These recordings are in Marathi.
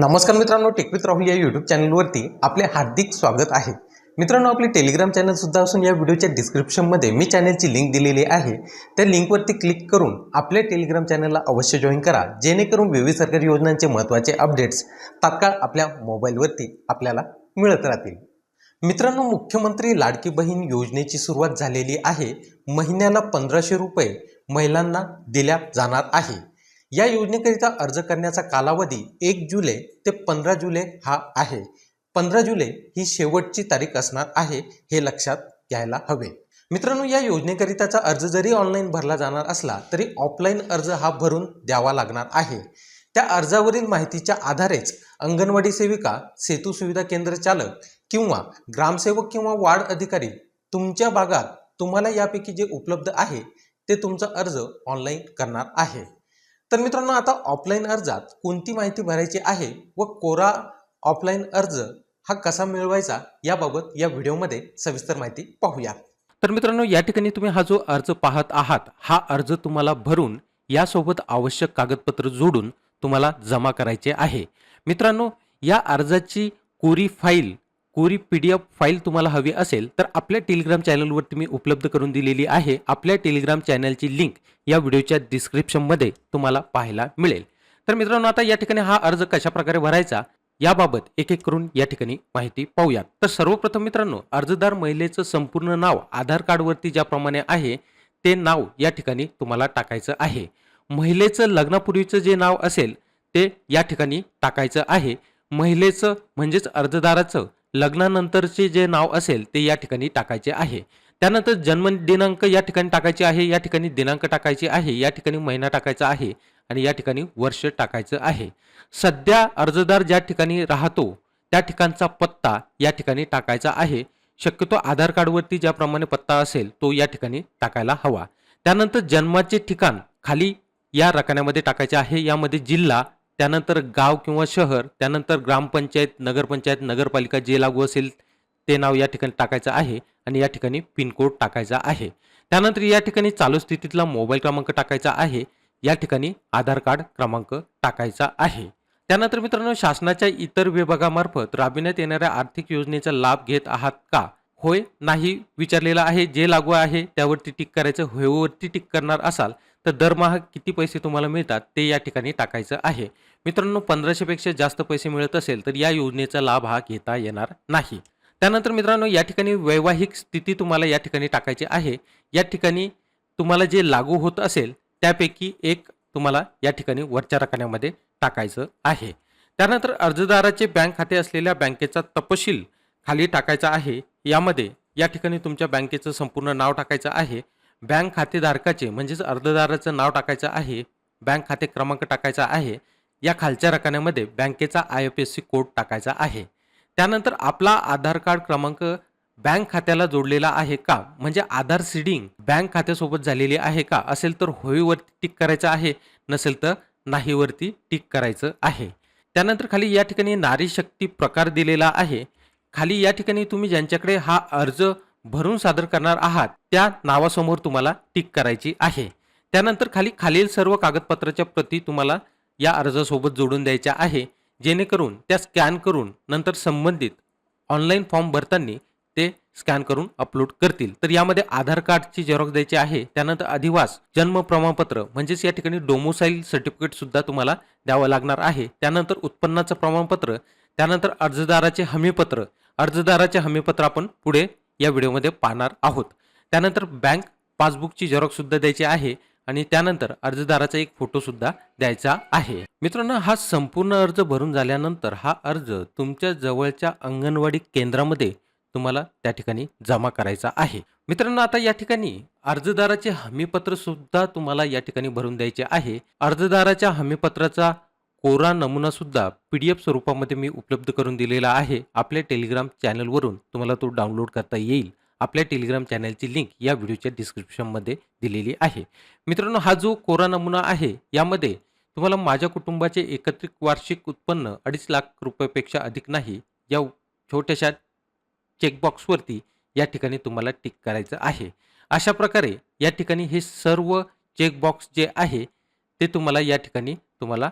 नमस्कार मित्रांनो टेकवित राहुल या यूट्यूब चॅनलवरती आपले हार्दिक स्वागत आहे. मित्रांनो आपले टेलिग्राम चॅनलसुद्धा असून या व्हिडिओच्या डिस्क्रिप्शनमध्ये मी चॅनलची लिंक दिलेली आहे. त्या लिंकवरती क्लिक करून आपल्या टेलिग्राम चॅनलला अवश्य जॉईन करा जेणेकरून विविध सरकारी योजनांचे महत्त्वाचे अपडेट्स तात्काळ आपल्या मोबाईलवरती आपल्याला मिळत राहतील. मित्रांनो मुख्यमंत्री लाडकी बहीण योजनेची सुरुवात झालेली आहे. महिन्याला पंधराशे रुपये महिलांना दिल्या जाणार आहे. या योजनेकरिता अर्ज करण्याचा कालावधी एक जुलै ते पंधरा जुलै हा आहे. पंधरा जुलै ही शेवटची तारीख असणार आहे हे लक्षात घ्यायला हवे. मित्रांनो या योजनेकरिताचा अर्ज जरी ऑनलाईन भरला जाणार असला तरी ऑफलाईन अर्ज हा भरून द्यावा लागणार आहे. त्या अर्जावरील माहितीच्या आधारेच अंगणवाडी सेविका सेतू सुविधा केंद्र चालक किंवा ग्रामसेवक किंवा वार्ड अधिकारी तुमच्या भागात तुम्हाला यापैकी जे उपलब्ध आहे ते तुमचा अर्ज ऑनलाईन करणार आहे. तर मित्रांनो आता ऑफलाईन अर्जात कोणती माहिती भरायची आहे व कोरा ऑफलाईन अर्ज हा कसा मिळवायचा याबाबत या व्हिडिओमध्ये सविस्तर माहिती पाहूया. तर मित्रांनो या ठिकाणी तुम्ही हा जो अर्ज पाहत आहात हा अर्ज तुम्हाला भरून यासोबत आवश्यक कागदपत्र जोडून तुम्हाला जमा करायचे आहे. मित्रांनो या अर्जाची कोरी फाईल कोरी पी डी एफ फाईल तुम्हाला हवी असेल तर आपल्या टेलिग्राम चॅनलवरती मी उपलब्ध करून दिलेली आहे. आपल्या टेलिग्राम चॅनलची लिंक या व्हिडिओच्या डिस्क्रिप्शनमध्ये तुम्हाला पाहायला मिळेल. तर मित्रांनो आता या ठिकाणी हा अर्ज कशा प्रकारे भरायचा याबाबत एक एक करून या ठिकाणी माहिती पाहूयात. तर सर्वप्रथम मित्रांनो अर्जदार महिलेचं संपूर्ण नाव आधार कार्डवरती ज्याप्रमाणे आहे ते नाव या ठिकाणी तुम्हाला टाकायचं आहे. महिलेचं लग्नापूर्वीचं जे नाव असेल ते या ठिकाणी टाकायचं आहे. महिलेचं म्हणजेच अर्जदाराचं लग्नानंतरचे जे नाव असेल ते या ठिकाणी टाकायचे आहे. त्यानंतर जन्म दिनांक या ठिकाणी टाकायचे आहे या ठिकाणी दिनांक टाकायचे आहे या ठिकाणी महिना टाकायचा आहे आणि या ठिकाणी वर्ष टाकायचं आहे. सध्या अर्जदार ज्या ठिकाणी राहतो त्या ठिकाणचा पत्ता या ठिकाणी टाकायचा आहे. शक्यतो आधार कार्डवरती ज्याप्रमाणे पत्ता असेल तो या ठिकाणी टाकायला हवा. त्यानंतर जन्माचे ठिकाण खाली या रकान्यामध्ये टाकायचे आहे. यामध्ये जिल्हा त्यानंतर गाव किंवा शहर त्यानंतर ग्रामपंचायत नगरपंचायत नगरपालिका जे लागू असेल ते नाव या ठिकाणी टाकायचं आहे आणि या ठिकाणी पिनकोड टाकायचा आहे. त्यानंतर या ठिकाणी चालू स्थितीतला मोबाईल क्रमांक टाकायचा आहे. या ठिकाणी आधार कार्ड क्रमांक टाकायचा आहे. त्यानंतर मित्रांनो शासनाच्या इतर विभागामार्फत राबविण्यात येणाऱ्या आर्थिक योजनेचा लाभ घेत आहात का? होय नाही विचारलेला आहे. जे लागू आहे त्यावरती टिक करायचं होयवरती टिक करणार असाल तर दरमहा किती पैसे तुम्हाला मिळतात ते या ठिकाणी टाकायचं आहे. मित्रांनो पंधराशेपेक्षा जास्त पैसे मिळत असेल तर या योजनेचा लाभ हा घेता येणार नाही. त्यानंतर मित्रांनो या ठिकाणी वैवाहिक स्थिती तुम्हाला या ठिकाणी टाकायची आहे. या ठिकाणी तुम्हाला जे लागू होत असेल त्यापैकी एक तुम्हाला या ठिकाणी वरच्या रकान्यामध्ये टाकायचं आहे. त्यानंतर अर्जदाराचे बँक खाते असलेल्या बँकेचा तपशील खाली टाकायचा आहे. यामध्ये या ठिकाणी तुमच्या बँकेचं संपूर्ण नाव टाकायचं आहे. बँक खातेधारकाचे म्हणजेच अर्जदाराचं नाव टाकायचं आहे बँक खाते क्रमांक टाकायचा आहे या खालच्या रकान्यामध्ये बँकेचा I F S C code टाकायचा आहे. त्यानंतर आपला आधार कार्ड क्रमांक बँक खात्याला जोडलेला आहे का? म्हणजे आधार सीडिंग बँक खात्यासोबत झालेली आहे का? असेल तर होईवरती टिक करायचं आहे नसेल तर नाहीवरती टिक करायचं आहे. त्यानंतर खाली या ठिकाणी नारी शक्ती प्रकार दिलेला आहे. खाली या ठिकाणी तुम्ही ज्यांच्याकडे हा अर्ज भरून सादर करणार आहात त्या नावासमोर तुम्हाला टिक करायची आहे. त्यानंतर खाली खालील सर्व कागदपत्राच्या प्रती तुम्हाला या अर्जासोबत जोडून द्यायच्या आहे. जेणेकरून त्या स्कॅन करून नंतर संबंधित ऑनलाईन फॉर्म भरताना ते स्कॅन करून अपलोड करतील. तर यामध्ये आधार कार्डची झेरॉक्स द्यायची आहे. त्यानंतर अधिवास जन्म प्रमाणपत्र म्हणजेच या ठिकाणी डोमोसाईल सर्टिफिकेट सुद्धा तुम्हाला द्यावं लागणार आहे. त्यानंतर उत्पन्नाचं प्रमाणपत्र त्यानंतर अर्जदाराचे हमीपत्र. अर्जदाराचे हमीपत्र आपण पुढे या व्हिडिओमध्ये पाहणार आहोत. त्यानंतर बँक पासबुकची झेरॉक्ससुद्धा द्यायची आहे आणि त्यानंतर अर्जदाराचा एक फोटोसुद्धा द्यायचा आहे. मित्रांनो हा संपूर्ण अर्ज भरून झाल्यानंतर हा अर्ज तुमच्या जवळच्या अंगणवाडी केंद्रामध्ये तुम्हाला त्या ठिकाणी जमा करायचा आहे. मित्रांनो आता या ठिकाणी अर्जदाराचे हमीपत्र सुद्धा तुम्हाला या ठिकाणी भरून द्यायचे आहे. अर्जदाराच्या हमीपत्राचा कोरा नमुनासुद्धा पी डी एफ स्वरूपामध्ये मी उपलब्ध करून दिलेला आहे. आपल्या टेलिग्राम चॅनलवरून तुम्हाला तो डाउनलोड करता येईल. आपल्या टेलिग्राम चॅनलची लिंक या व्हिडिओच्या डिस्क्रिप्शनमध्ये दिलेली आहे. मित्रांनो हा जो कोरा नमुना आहे यामध्ये तुम्हाला माझ्या कुटुंबाचे एकत्रित वार्षिक उत्पन्न अडीच लाख रुपयापेक्षा अधिक नाही या छोट्याशा चेकबॉक्सवरती या ठिकाणी तुम्हाला टिक करायचं आहे. अशा प्रकारे या ठिकाणी हे सर्व चेकबॉक्स जे आहे ते तुम्हाला या ठिकाणी तुम्हाला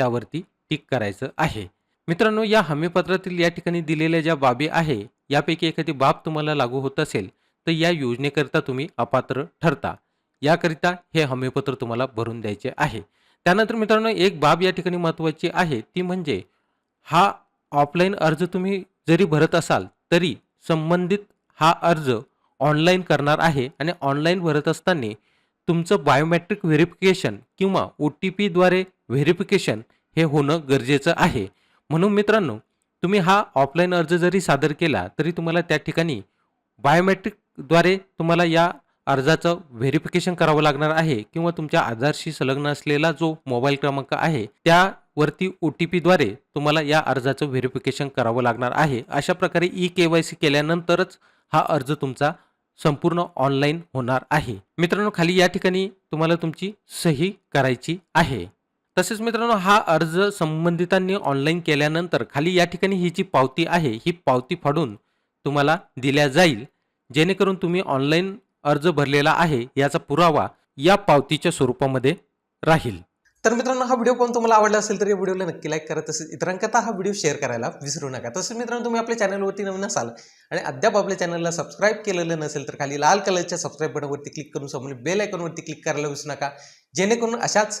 त्यावरती टिक करायचं आहे. मित्रांनो या हमीपत्रातील या ठिकाणी दिलेल्या ज्या बाबी आहे यापैकी एखादी बाब तुम्हाला लागू होत असेल तर या योजनेकरिता तुम्ही अपात्र ठरता. याकरिता हे हमीपत्र तुम्हाला भरून द्यायचे आहे. त्यानंतर मित्रांनो एक बाब या ठिकाणी महत्त्वाची आहे ती म्हणजे हा ऑफलाईन अर्ज तुम्ही जरी भरत असाल तरी संबंधित हा अर्ज ऑनलाईन करणार आहे आणि ऑनलाईन भरत असताना तुमचं बायोमॅट्रिक व्हेरिफिकेशन किंवा ओ टी पीद्वारे व्हेरिफिकेशन हे होणं गरजेचं आहे. म्हणून मित्रांनो तुम्ही हा ऑफलाईन अर्ज जरी सादर केला तरी तुम्हाला त्या ठिकाणी बायोमेट्रिकद्वारे तुम्हाला या अर्जाचं व्हेरिफिकेशन करावं लागणार आहे किंवा तुमच्या आधारशी संलग्न असलेला जो मोबाईल क्रमांक आहे त्यावरती ओ टी पीद्वारे तुम्हाला या अर्जाचं व्हेरिफिकेशन करावं लागणार आहे. अशा प्रकारे ई के वाय सी केल्यानंतरच हा अर्ज तुमचा संपूर्ण ऑनलाईन होणार आहे. मित्रांनो खाली या ठिकाणी तुम्हाला तुमची सही करायची आहे. तसेच मित्रांनो हा अर्ज संबंधितांनी ऑनलाईन केल्यानंतर खाली या ठिकाणी ही जी पावती आहे ही पावती फाडून तुम्हाला दिल्या जाईल. जेणेकरून तुम्ही ऑनलाईन अर्ज भरलेला आहे याचा पुरावा या पावतीच्या स्वरूपामध्ये राहील. तर मित्रांनो हा व्हिडिओ पण तुम्हाला आवडला असेल तर या व्हिडिओला नक्की लाईक करा. तसेच इतरांकरता हा व्हिडिओ शेअर करायला विसरू नका. तसेच मित्रांनो तुम्ही आपल्या चॅनलवरती नवीन असाल आणि अद्याप आपल्या चॅनलला सबस्क्राईब केलेलं नसेल तर खाली लाल कलरच्या सबस्क्राईब बटनवरती क्लिक करून समोर बेल आयकॉनवरती क्लिक करायला विसरू नका. जेणेकरून अशाच